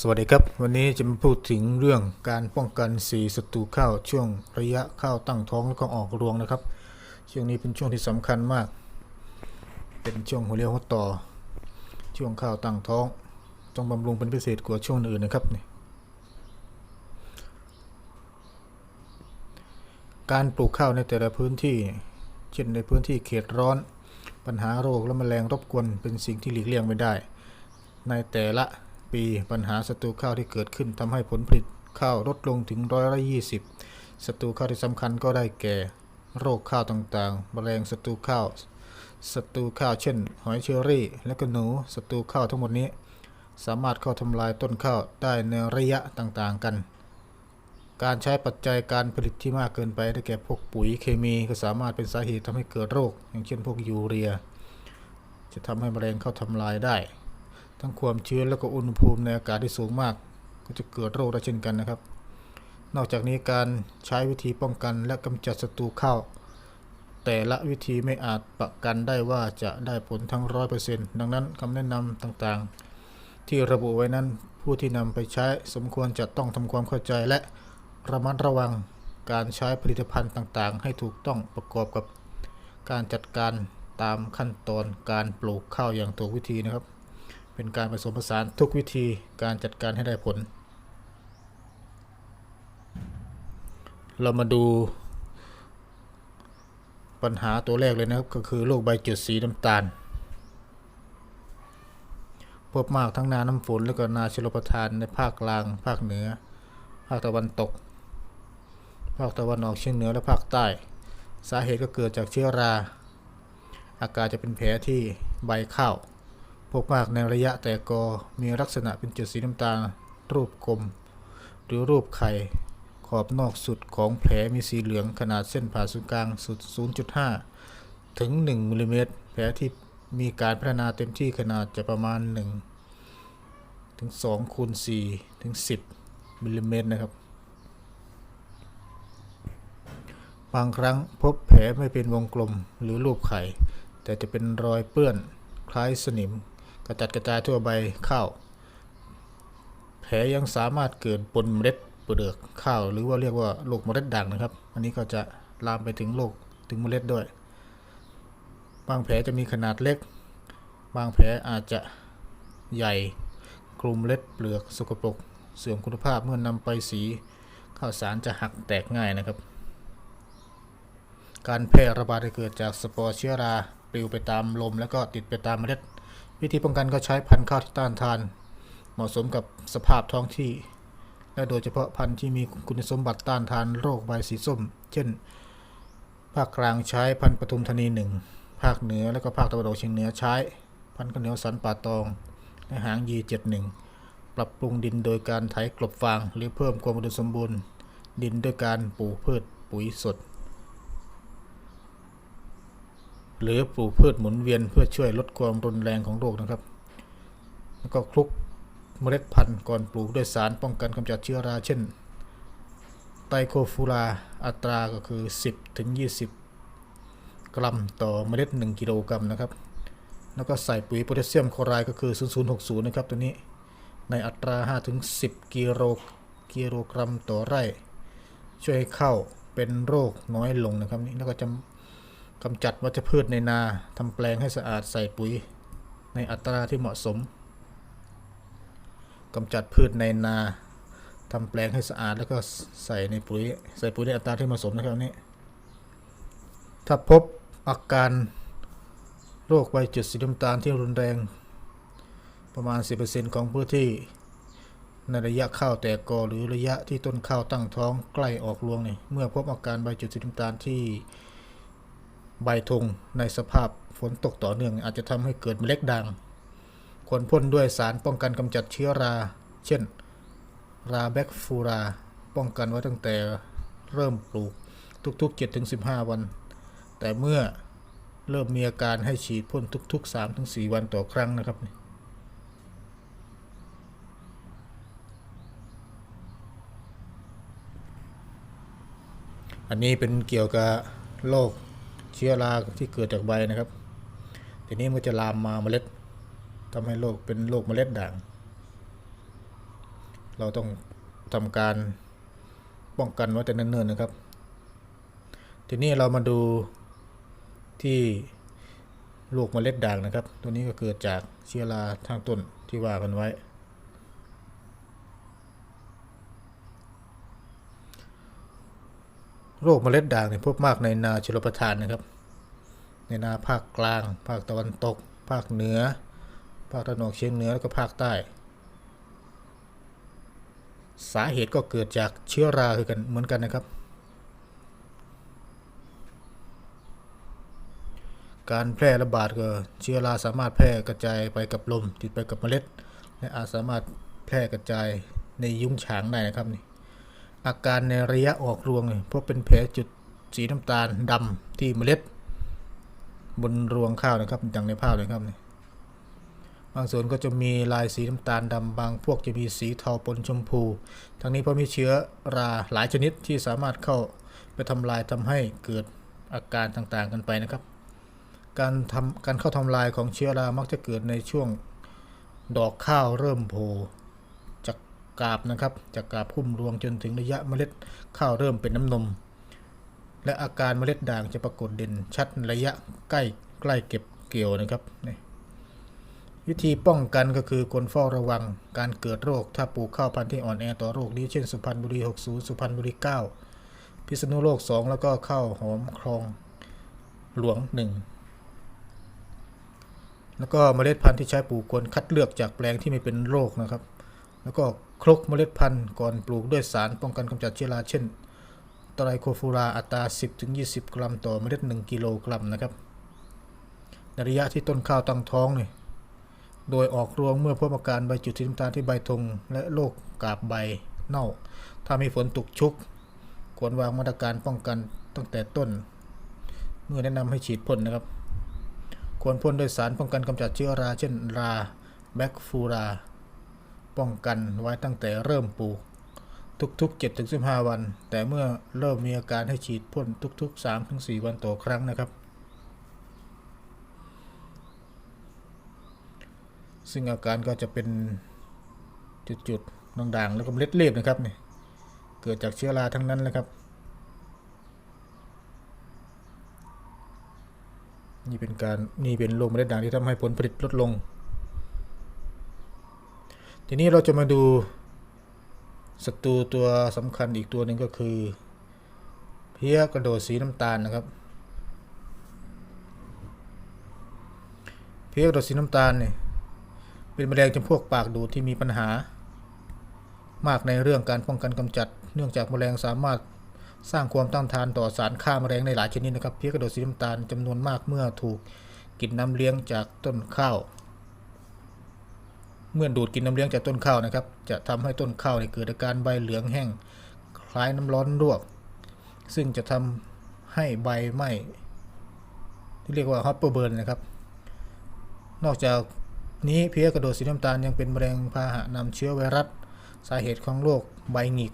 สวัสดีครับ วันนี้จะมาพูดถึงเรื่องการป้องกันสีศัตรูข้าวช่วงระยะข้าวตั้งท้องแล้วก็ออกรวงนะครับ ช่วงนี้เป็นช่วงที่สำคัญมาก เป็นช่วงหัวเรียวหัวต่อ ช่วงข้าวตั้งท้องต้องบำรุงเป็นพิเศษกว่าช่วงอื่นนะครับนี่การปลูกข้าวในแต่ละพื้นที่ เช่นในพื้นที่เขตร้อน ปัญหาโรคและแมลงรบกวนเป็นสิ่งที่หลีกเลี่ยงไม่ได้ ในแต่ละ ปีปัญหาศัตรูข้าวที่เกิดขึ้นทำให้ผลผลิตข้าวลดลงถึงร้อยละยี่สิบศัตรูข้าวที่สำคัญก็ได้แก่ โรคข้าวต่างๆ แมลงศัตรูข้าวศัตรูข้าวเช่น หอยเชอรี่ และก็หนูศัตรูข้าวทั้งหมดนี้ สามารถเข้าทำลายต้นข้าวได้ในระยะต่างๆกัน การใช้ปัจจัยการผลิตที่มากเกินไปได้แก่พวกปุ๋ยเคมีก็สามารถเป็นสาเหตุทำให้เกิดโรค อย่างเช่นพวกยูเรีย จะทำให้แมลงเข้าทำลายได้ ทั้งความชื้นแล้วก็อุณหภูมิในอากาศที่สูงมาก ก็จะเกิดโรคได้เช่นกันนะครับ นอกจากนี้การใช้วิธีป้องกันและกำจัดศัตรูข้าวแต่ละวิธีไม่อาจประกันได้ว่าจะได้ผลทั้งร้อยเปอร์เซ็นต์ดังนั้นคำแนะนำต่างๆ ที่ระบุไว้นั้นผู้ที่นำไปใช้สมควรจะต้องทำความเข้าใจและระมัดระวังการใช้ผลิตภัณฑ์ต่างๆ ให้ถูกต้องประกอบกับการจัดการตามขั้นตอนการปลูกข้าวอย่างถูกวิธีนะครับ เป็นการผสมผสานทุกวิธีการจัดการให้ได้ผล เรามาดูปัญหาตัวแรกเลยนะครับ ก็คือโรคใบจุดสีน้ำตาล พบมากทั้งนาน้ำฝนและก็นาชลประทานในภาคกลาง ภาคเหนือ ภาคตะวันตก ภาคตะวันออกเฉียงเหนือและภาคใต้ สาเหตุก็เกิดจากเชื้อรา อาการจะเป็นแผลที่ใบข้าว พบมากในระยะแต่กอมีลักษณะเป็นจุดสีน้ำตาล รูปกลม หรือรูปไข่ ขอบนอกสุดของแผลมีสีเหลืองขนาดเส้นผ่าศูนย์กลางสุด 0.5 ถึง 1มิลลิเมตรแผลที่มีการพัฒนาเต็มที่ขนาดจะประมาณ 1 ถึง2คูณ4ถึง 10มิลลิเมตรนะครับ บางครั้งพบแผลไม่เป็นวงกลมหรือรูปไข่ แต่จะเป็นรอยเปื้อนคล้ายสนิม กระจัดกระจายทั่วใบข้าวแผลยังสามารถเกิดปนเมล็ดเปลือกข้าว หรือว่าเรียกว่าโรคเมล็ดด่างนะครับ อันนี้ก็จะลามไปถึงโรคถึงเมล็ดด้วย บางแผลจะมีขนาดเล็ก บางแผลอาจจะใหญ่คลุมเมล็ดเปลือกสกปรกเสื่อมคุณภาพเมื่อนำไปสีข้าวสารจะหักแตกง่ายนะครับ การแพร่ระบาดจะเกิดจากสปอร์เชื้อราปลิวไปตามลม แล้วก็ติดไปตามเมล็ด วิธีป้องกันก็ใช้พันธุ์ข้าวที่ต้านทาน เหมาะสมกับสภาพท้องที่ และโดยเฉพาะพันธุ์ที่มีคุณสมบัติต้านทานโรคใบสีส้ม เช่น ภาคกลางใช้พันธุ์ปทุมธานีหนึ่งภาคเหนือและก็ภาคตะวันออกเฉียงเหนือใช้ พันธุ์ข้าวเหนียวสันป่าตองและหางยีเจ็ดหนึ่งปรับปรุงดินโดยการไถกลบฟาง หรือเพิ่มความอุดมสมบูรณ์ ดินด้วยการปลูกพืชปุ๋ยสด หรือปลูกพืชหมุนเวียนเพื่อช่วยลดความรุนแรงของโรคนะครับ แล้วก็คลุกเมล็ดพันธุ์ก่อนปลูกด้วยสารป้องกันกำจัดเชื้อรา เช่น ไตโคฟูราอัตราก็คือ 10ถึง20 กรัมต่อเมล็ด 1 กิโลกรัมนะครับ แล้วก็ใส่ปุ๋ยโพแทสเซียมคลอไรด์ก็คือ 0060 นะครับตัวนี้ในอัตรา5ถึง10 กิโลกิโลกรัมต่อไร่ ช่วยให้ข้าวเป็นโรคน้อยลงนะครับนี่แล้วก็จะ กำจัดวัชพืชในนาทำแปลงให้สะอาดใส่ปุ๋ย ในอัตราที่เหมาะสมกำจัดพืชในนาทำแปลงให้สะอาดแล้วก็ใส่ในปุ๋ย ใส่ปุ๋ยในอัตราที่เหมาะสมนะครับนี่ถ้าพบอาการโรคใบจุดสีน้ำตาลที่รุนแรง ประมาณ 10%ของพื้นที่ ในระยะข้าวแตกกอหรือระยะที่ต้นข้าวตั้งท้องใกล้ออกรวงนี่เมื่อพบอาการใบจุดสีน้ำตาลที่ ใบธงในสภาพฝนตกต่อเนื่อง อาจจะทำให้เกิดเมล็ดด่าง ควรพ่นด้วยสารป้องกันกำจัดเชื้อรา เช่น ราแบคฟูรา ป้องกันไว้ตั้งแต่เริ่มปลูกทุกๆ 7-15 วัน แต่เมื่อเริ่มมีอาการให้ฉีดพ่นทุก ๆ 3-4 วันต่อครั้งนะครับอันนี้เป็นเกี่ยวกับโรค เชื้อราที่เกิดจากใบนะครับ ทีนี้มันจะลามมาเมล็ดทำให้โรคเป็นโรคเมล็ดด่าง เราต้องทำการป้องกันไว้แต่เนิ่นๆนะครับ ทีนี้เรามาดูที่ลูกเมล็ดด่างนะครับ ตัวนี้ก็เกิดจากเชื้อราทางต้นที่ว่ากันไว้ โรคเมล็ดด่างเนี่ยพบมากในนาชลประทานนะครับ ในนาภาคกลาง ภาคตะวันตก ภาคเหนือ ภาคตะวันออกเฉียงเหนือแล้วก็ภาคใต้ สาเหตุก็เกิดจากเชื้อราคือกันเหมือนกันนะครับ การแพร่ระบาดก็เชื้อราสามารถแพร่กระจายไปกับลมติดไปกับเมล็ด และอาจสามารถแพร่กระจายในยุ้งฉางได้นะครับนี่ อาการในระยะออกรวงเนี่ยพบเป็นแผลจุดสีน้ำตาลดำที่เมล็ด บนรวงข้าวนะครับอย่างในภาพเลยครับนี่บางส่วนก็จะมีลายสีน้ำตาลดำบางพวกจะมีสีเทาปนชมพู ทั้งนี้เพราะมีเชื้อราหลายชนิดที่สามารถเข้าไปทำลายทำให้เกิดอาการต่างๆกันไปนะครับ การทำการเข้าทำลายของเชื้อรามักจะเกิดในช่วงดอกข้าวเริ่มโผล่ กาบนะครับ จากกาบพุ่มรวงจนถึงระยะเมล็ดข้าวเริ่มเป็นน้ำนม และอาการเมล็ดด่างจะปรากฏเด่นชัดระยะใกล้ใกล้เก็บเกี่ยวนะครับนี่วิธีป้องกันก็คือควรเฝ้าระวังการเกิดโรค ถ้าปลูกข้าวพันธุ์ที่อ่อนแอต่อโรคนี้เช่นสุพรรณบุรี 60 สุพรรณบุรี 9 พิษณุโลก 2 แล้วก็ข้าวหอมคลองหลวง 1 แล้วก็เมล็ดพันธุ์ที่ใช้ปลูกควรคัดเลือกจากแปลงที่ไม่เป็นโรคนะครับ แล้วก็คลุกเมล็ดพันธุ์ก่อนปลูกด้วยสารป้องกันกำจัดเชื้อราเช่นไตรโคฟูราอัตรา 10-20 กรัมต่อเมล็ด 1 กิโลกรัมนะครับในระยะที่ต้นข้าวตั้งท้องนี่โดยออกรวงเมื่อพบอาการใบจุดสีน้ำตาลที่ใบธงและโรคกาบใบเน่า ถ้ามีฝนตกชุก ควรวางมาตรการป้องกันตั้งแต่ต้น เมื่อแนะนำให้ฉีดพ่นนะครับ ควรพ่นด้วยสารป้องกันกำจัดเชื้อรา เช่นราแบคฟูรา ป้องกันไว้ตั้งแต่เริ่มปลูก ทุกๆ 7-15 วัน แต่เมื่อเริ่มมีอาการให้ฉีดพ่นทุก ๆ 3-4 วันต่อครั้งนะครับ ซึ่งอาการก็จะเป็นจุดๆด่างๆแล้วก็เล็ดเรียบนะครับนี่เกิดจากเชื้อราทั้งนั้นนะครับนี่เป็นการนี่เป็นโรคเมล็ดด่างที่ทำให้ผลผลิตลดลง ทีนี้เราจะมาดูศัตรูตัวสำคัญอีกตัวหนึ่งก็คือ เพี้ยกระโดดสีน้ำตาลนะครับ เพี้ยกระโดดสีน้ำตาลเนี่ยเป็นแมลงจำพวกปากดูดที่มีปัญหามากในเรื่องการป้องกันกำจัด เนื่องจากแมลงสามารถสร้างความต้านทานต่อสารฆ่าแมลงในหลายชนิดนะครับ เพี้ยกระโดดสีน้ำตาลจำนวนมากเมื่อถูกกินน้ำเลี้ยงจากต้นข้าว เมื่อดูดกินน้ำเลี้ยงจากต้นข้าวนะครับ จะทำให้ต้นข้าวเกิดอาการใบเหลืองแห้ง คล้ายน้ำร้อนลวก ซึ่งจะทำให้ใบไหม้ที่เรียกว่าฮอปเปอร์เบิร์นนะครับ นอกจากนี้เพี้ยกระโดดสีน้ำตาลยังเป็นแมลงพาหะนำเชื้อไวรัส สาเหตุของโรคใบหงิก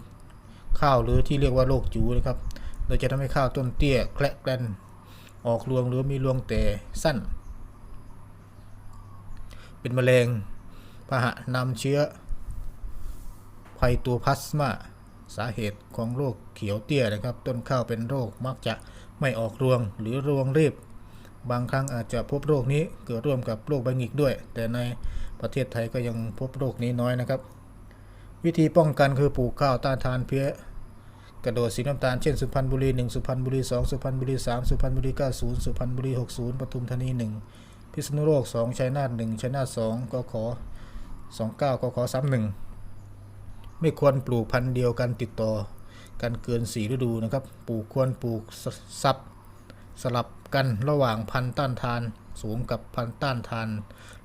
ข้าวหรือที่เรียกว่าโรคจูนะครับ โดยจะทำให้ข้าวต้นเตี้ยแคละแกลนออกรวงหรือมีรวงแต่สั้น เป็นแมลง พาหะนำเชื้อไพตัวพลาสมาสาเหตุของโรคเขียวเตี้ยนะครับ ต้นข้าวเป็นโรคมักจะไม่ออกรวงหรือรวงรีบบางครั้งอาจจะพบโรคนี้เกิดร่วมกับโรคใบหงิกด้วย แต่ในประเทศไทยก็ยังพบโรคนี้น้อยนะครับ วิธีป้องกันคือปลูกข้าวต้านทานเพี้ยกระโดดสีน้ำตาลเช่นสุพรรณบุรี 1 สุพรรณบุรี 2 สุพรรณบุรี 3 สุพรรณบุรี 90 สุพรรณบุรี 60 ปทุมธานี 1 พิษณุโลก 2 ชัยนาท 1 ชัยนาท 2 ก็ขอ 29กขอ31 ไม่ควรปลูกพันธุ์เดียวกันติดต่อกันเกิน 4 ฤดูนะครับปลูกควรปลูกซับสลับกันระหว่างพันธุ์ต้านทานสูงกับพันธุ์ต้านทาน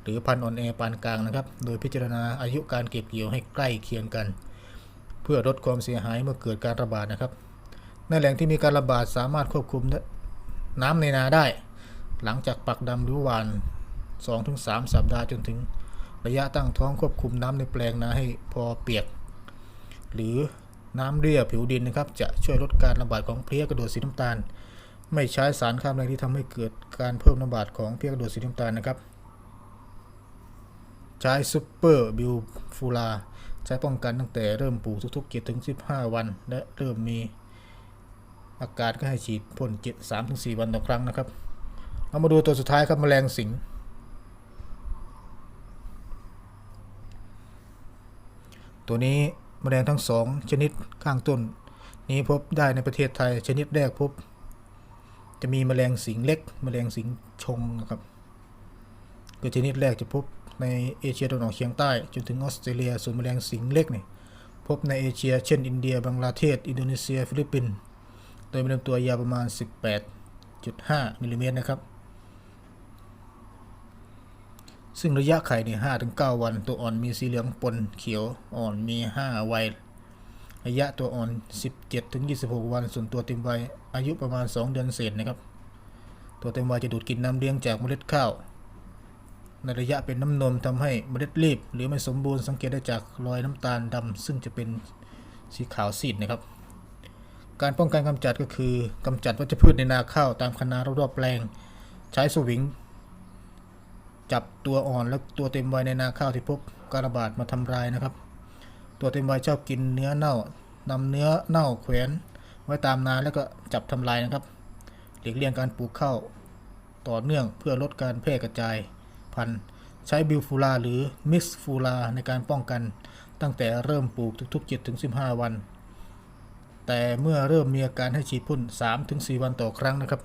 หรือพันธุ์อ่อนแอปานกลางนะครับ โดยพิจารณาอายุการเก็บเกี่ยวให้ใกล้เคียงกัน เพื่อลดความเสียหายเมื่อเกิดการระบาดนะครับ ในแหล่งที่มีการระบาดสามารถควบคุมน้ำในนาได้ หลังจากปักดำหรือหวาน 2-3 สัปดาห์จนถึง ระยะตั้งท้องควบคุมน้ำในแปลงนาให้พอเปียก หรือน้ำเรียผิวดินนะครับ จะช่วยลดการระบาดของเพลี้ยกระโดดสีน้ำตาล ไม่ใช้สารฆ่าแมลงที่ทำให้เกิดการเพิ่มระบาดของเพลี้ยกระโดดสีน้ำตาลนะครับใช้ซูเปอร์บิวฟูลาใช้ป้องกันตั้งแต่เริ่มปลูกทุกๆ7ถึง15วัน และเริ่มมีอาการก็ให้ฉีดพ่น7 3ถึง4วันต่อครั้งนะครับ เรามาดูตัวสุดท้ายครับแมลงสิง ตัวนี้แมลงทั้งสองชนิดข้างต้น นี้พบได้ในประเทศไทยชนิดแรกพบ จะมีแมลงสิงเล็กแมลงสิงชงนะครับคือชนิดแรกจะพบในเอเชียตะวันออกเฉียงใต้จนถึงออสเตรเลียส่วนแมลงสิงเล็กนี่พบในเอเชีย เช่น อินเดียบังกลาเทศ อินโดนีเซีย ฟิลิปปินส์โดยมีลำตัวยาวประมาณ 18.5มิลลิเมตรนะครับ ซึ่งระยะไข่เนี่ย5ถึง9วัน ตัวอ่อนมีสีเหลืองปนเขียวอ่อนมี5วัยระยะตัวอ่อน 17ถึง26 วัน ส่วนตัวเต็มวัยอายุประมาณ 2 เดือนเศษนะครับ ตัวเต็มวัยจะดูดกินน้ำเลี้ยงจากเมล็ดข้าว ในระยะเป็นน้ำนมทำให้เมล็ดรีบ หรือไม่สมบูรณ์สังเกตได้จากรอยน้ำตาลดำซึ่งจะเป็นสีขาวซีดนะครับ การป้องกันกำจัดก็คือกำจัดวัชพืชในนาข้าวตามคณะรอบๆแปลง ใช้สวิง จับตัวอ่อนและตัวเต็มวัยในนาข้าวที่พบการระบาดมาทำลายนะครับ ตัวเต็มวัยชอบกินเนื้อเน่านำเนื้อเน่าแขวนไว้ตามนาแล้วก็จับทำลายนะครับหลีกเลี่ยงการปลูกข้าวต่อเนื่องเพื่อลดการแพร่กระจายพันธุ์ใช้บิลฟูลาหรือมิสฟูลาในการป้องกันตั้งแต่เริ่มปลูกทุกๆ7-15 วัน แต่เมื่อเริ่มมีอาการให้ฉีดพ่น3-4วันต่อครั้งนะครับ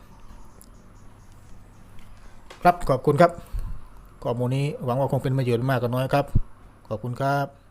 ครับขอบคุณครับ ข้อมูลนี้หวังว่าคงเป็นประโยชน์มากก็น้อยครับ ขอบคุณครับ